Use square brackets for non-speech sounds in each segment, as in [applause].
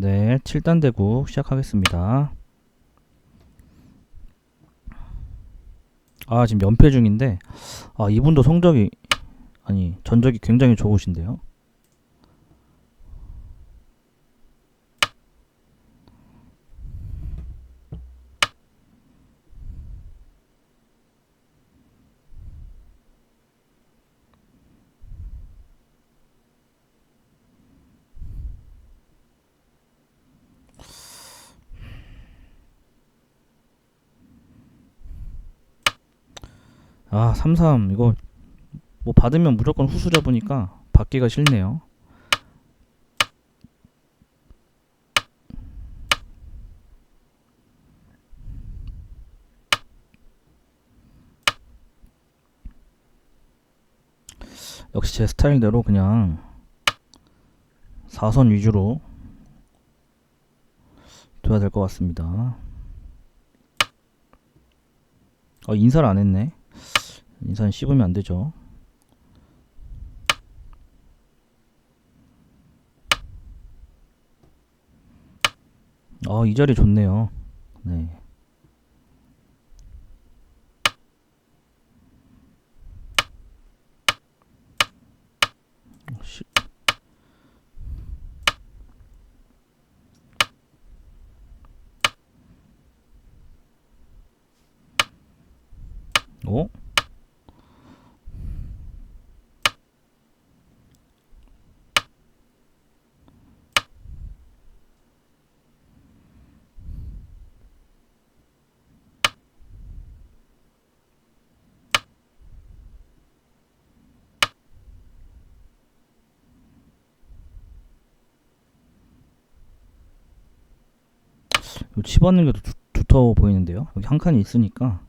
네, 7단 대구 시작하겠습니다. 아, 지금 연패 중인데, 아, 이분도 성적이, 아니, 전적이 굉장히 좋으신데요. 아, 33, 이거, 뭐 받으면 무조건 후수자 보니까 받기가 싫네요. 역시 제 스타일대로 그냥 4선 위주로 둬야 될 것 같습니다. 어, 인사를 안 했네. 인사는 씹으면 안 되죠. 어, 이 자리 좋네요. 네. 어, 시- 어? 이거 집어넣는 게더 두- 두터워 보이는데요. 여기 한 칸이 있으니까.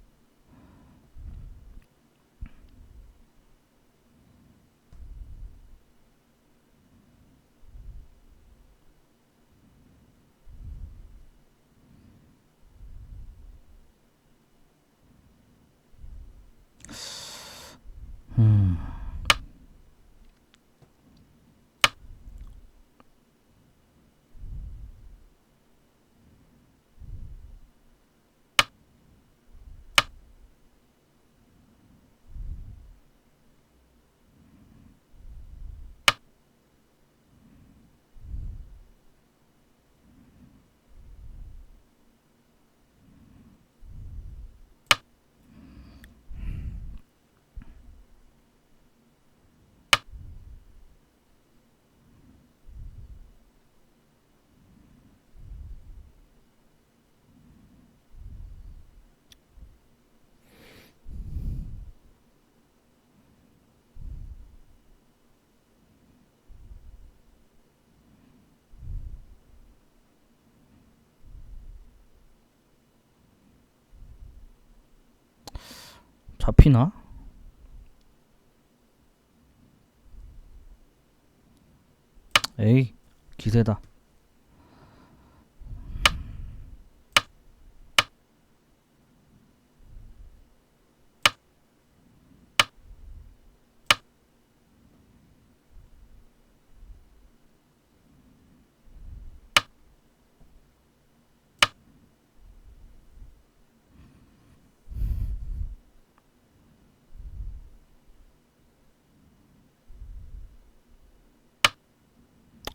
잡히나? 에이, 기세다.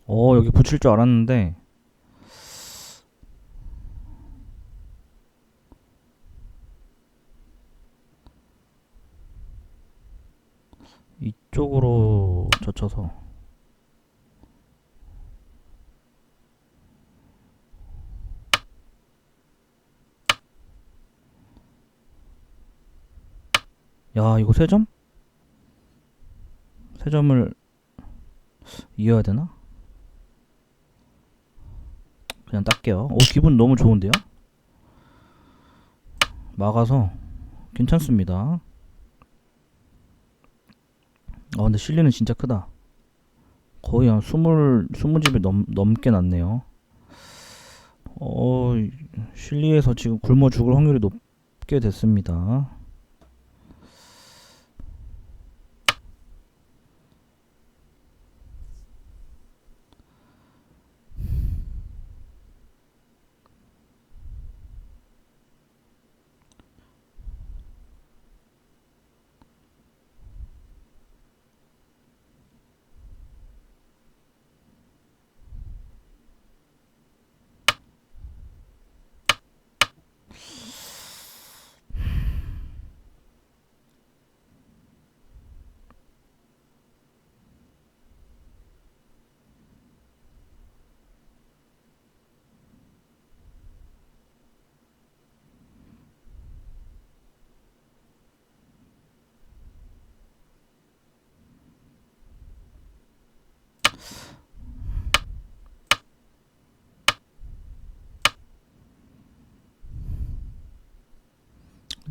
어, 여기 붙일 줄 알았는데. 이쪽으로 젖혀서. 야, 이거 세 점? 세 점을 이어야 되나? 그냥 딸게요. 오, 기분 너무 좋은데요? 막아서 괜찮습니다. 아, 근데 실리는 진짜 크다. 거의 한 스물, 스무 집을 넘, 넘게 났네요. 어, 실리에서 지금 굶어 죽을 확률이 높게 됐습니다.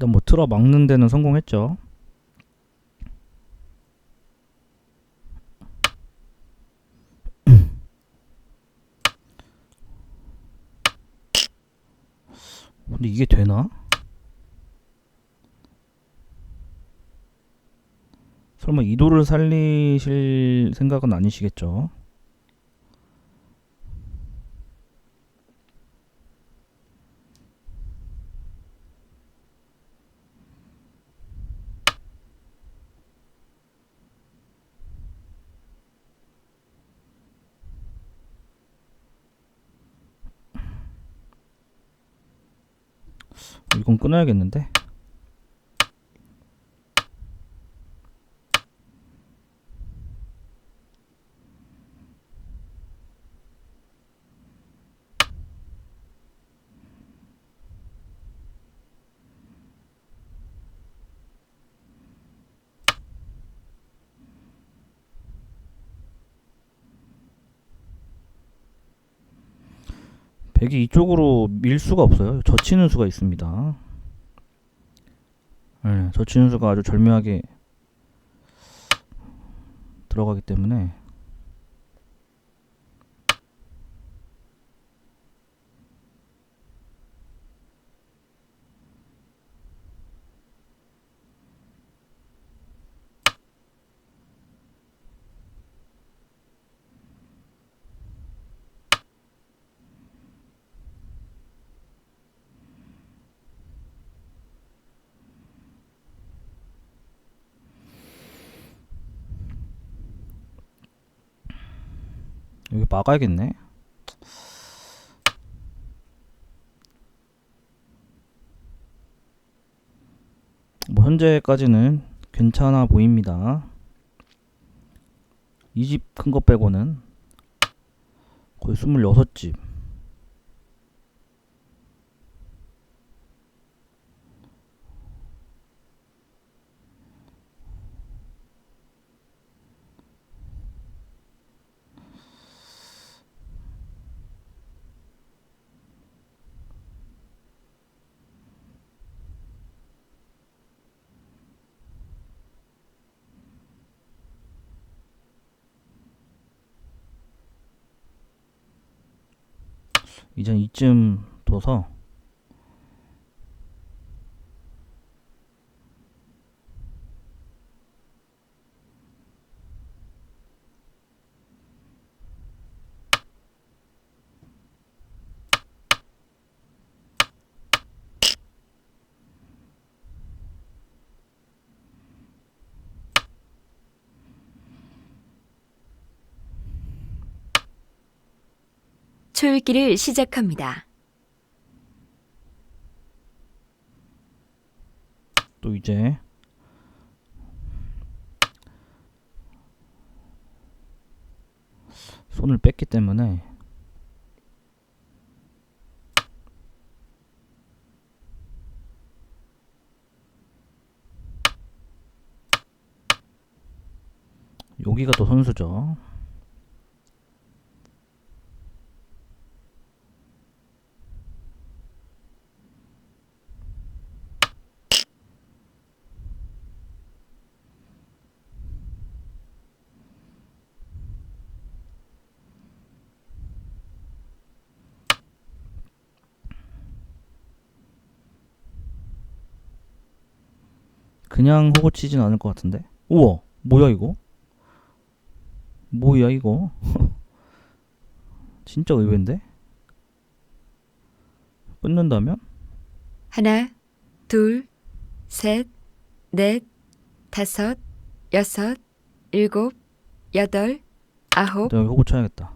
일단 뭐 틀어 막는 데는 성공했죠. [clears throat] 근데 이게 되나? 설마 이도를 살리실 생각은 아니시겠죠? 이건 끊어야겠는데? 백이 이쪽으로 밀 수가 없어요. 젖히는 수가 있습니다. 네, 젖히는 수가 아주 절묘하게 들어가기 때문에 여기 막아야겠네. 뭐 현재까지는 괜찮아 보입니다. 이 집큰거 빼고는 거의 26집. 이젠 이쯤 둬서 초읽기를 시작합니다. 또 이제 손을 뺐기 때문에 여기가 더 선수죠. 그냥 호구 치진 않을 것 같은데. 우와, 뭐야 이거? 뭐야 이거? [laughs] 진짜 의외인데? 끊는다면? 하나, 둘, 셋, 넷, 다섯, 여섯, 일곱, 여덟, 아홉, 내가 호구 쳐야겠다.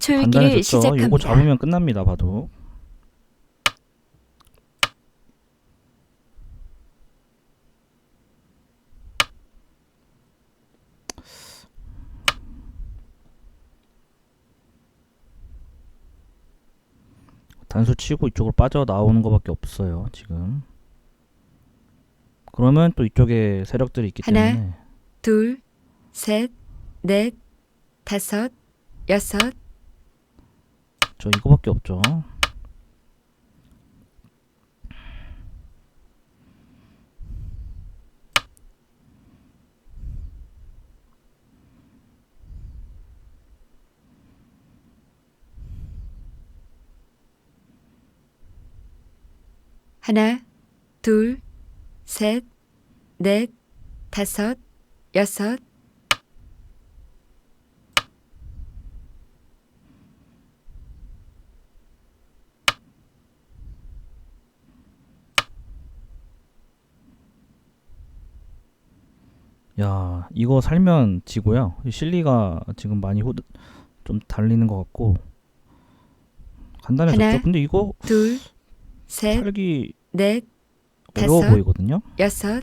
초읽기를 간단해졌죠. 시작합니다. 요거 잡으면 끝납니다. 봐도. 단수 치고 이쪽으로 빠져 나오는 것밖에 없어요. 지금. 그러면 또 이쪽에 세력들이 있기 하나, 때문에 둘, 셋, 넷, 다섯, 여섯, 저 이거밖에 없죠. 하나, 둘, 셋, 넷, 다섯, 여섯, 야, 이거 살면 지고요. 이 실리가 지금 많이 호, 좀 달리는 것 같고 간단해졌죠. 하나, 근데 이거 둘, 셋, 살기 넷, 어려워 다섯. 보이거든요. 여섯,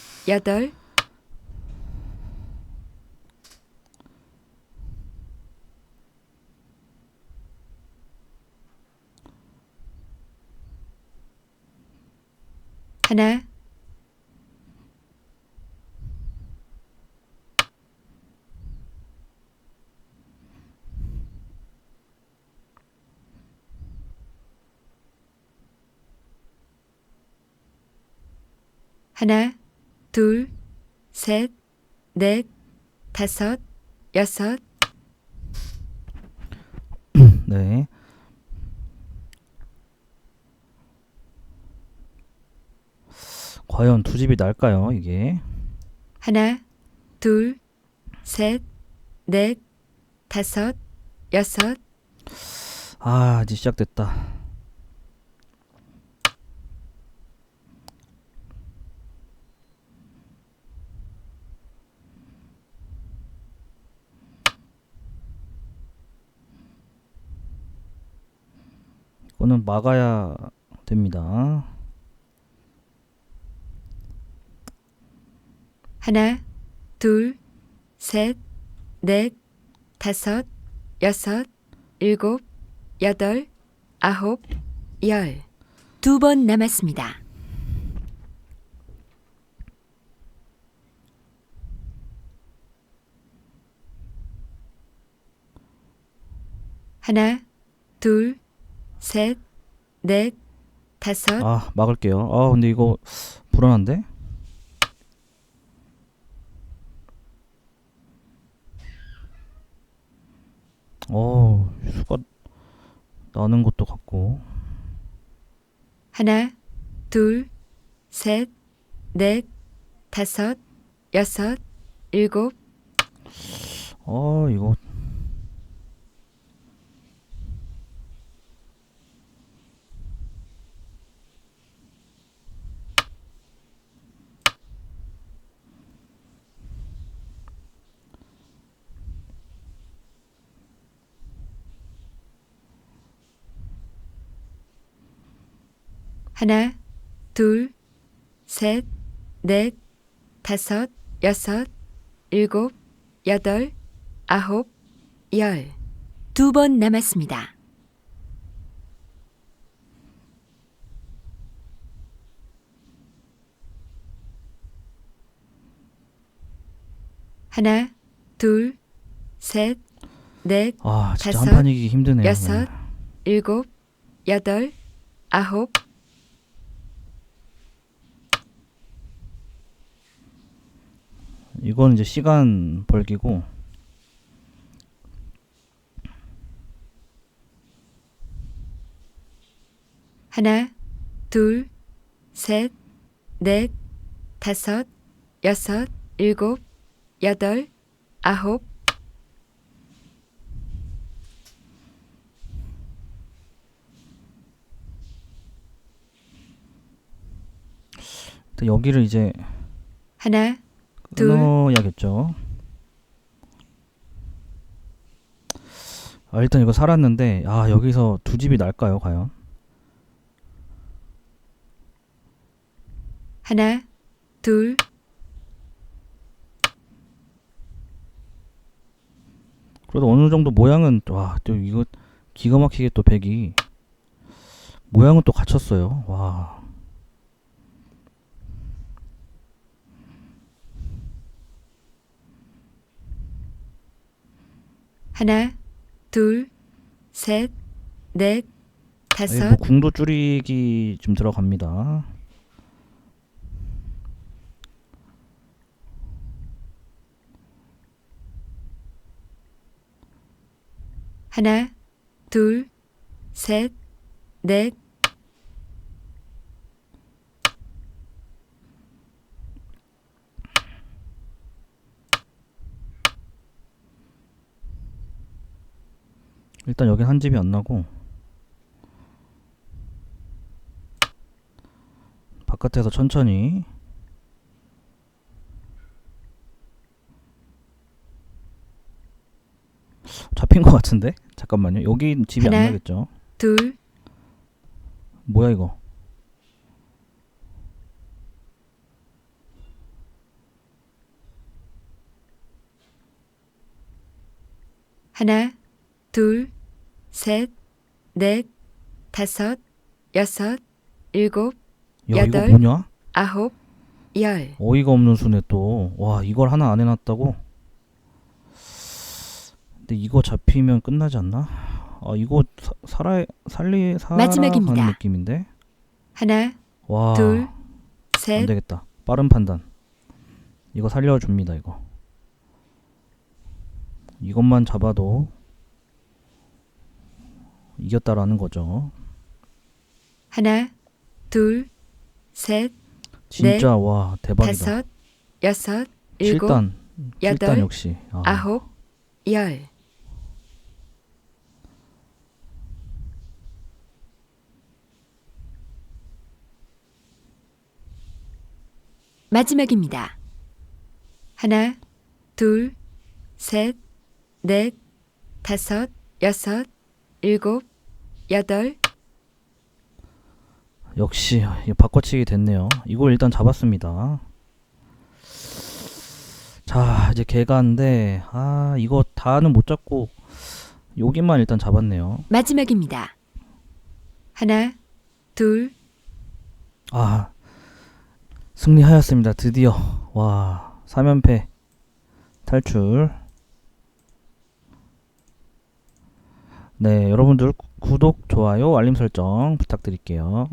여덟, 하나, 하나, 둘, 셋, 넷, 다섯, 여섯, [clears throat] 네. 과연 두 집이 날까요, 이게? 하나, 둘, 셋, 넷, 다섯, 여섯, 아, 이제 시작됐다. 이거는 막아야 됩니다. 하나, 둘, 셋, 넷, 다섯, 여섯, 일곱, 여덟, 아홉, 열. 두 번 남았습니다. 하나, 둘, 셋, 넷, 다섯, 아, 막을게요. 아, 근데 이거 불안한데? 어, 수가 나는 것도 같고. 하나, 둘, 셋, 넷, 다섯, 여섯, 일곱, 어, 이거 하나, 둘, 셋, 넷, 다섯, 여섯, 일곱, 여덟, 아홉, 열. 두 번 남았습니다. 하나, 둘, 셋, 넷, 아 진짜 다섯, 한 판 이기기 힘드네요. 여섯, 네. 일곱, 여덟, 아홉, 이건 이제 시간 벌기고. 하나, 둘, 셋, 넷, 다섯, 여섯, 일곱, 여덟, 아홉, 여기를 이제 하나, 둘. 끊어야겠죠. 아 일단 이거 살았는데 아 여기서 두 집이 날까요 과연? 하나, 둘, 그래도 어느 정도 모양은 와 또 이거 기가 막히게 또 백이 모양은 또 갖췄어요. 와 하나, 둘, 셋, 넷, 다섯, 뭐 궁도 줄이기 좀 들어갑니다. 하나, 둘, 셋, 넷, 일단 여긴 한 집이 안 나고 바깥에서 천천히 잡힌 것 같은데? 잠깐만요. 여기 집이 안 하나. 나겠죠? 둘, 뭐야 이거? 하나, 둘, 셋, 넷, 다섯, 여섯, 일곱, 야 이거 여덟. 뭐냐 아홉, 열. 어이가 없는 수네 또 와 이걸 하나 안 해놨다고 근데 이거 잡히면 끝나지 않나 아 이거 사, 살아 살리 살아가는 마지막입니다. 느낌인데 하나, 와 둘, 안 셋, 되겠다. 빠른 판단. 이거 살려줍니다, 이거. 이것만 잡아도 이겼다라는 거죠. 하나, 둘, 셋, 진짜 와 대박이다. 다섯, 여섯, 일곱, 7단, 7단 여덟, 역시. 아, 아홉, 열. 마지막입니다. 하나, 둘, 셋, 넷, 다섯, 여섯, 일곱, 여덟, 역시 이거 바꿔치기 됐네요. 이걸 일단 잡았습니다. 자 이제 개가인데 아 이거 다는 못 잡고 여기만 일단 잡았네요. 마지막입니다. 하나, 둘, 아 승리하였습니다 드디어 와 3연패 탈출 네 여러분들 구- 구독 좋아요 알림 설정 부탁드릴게요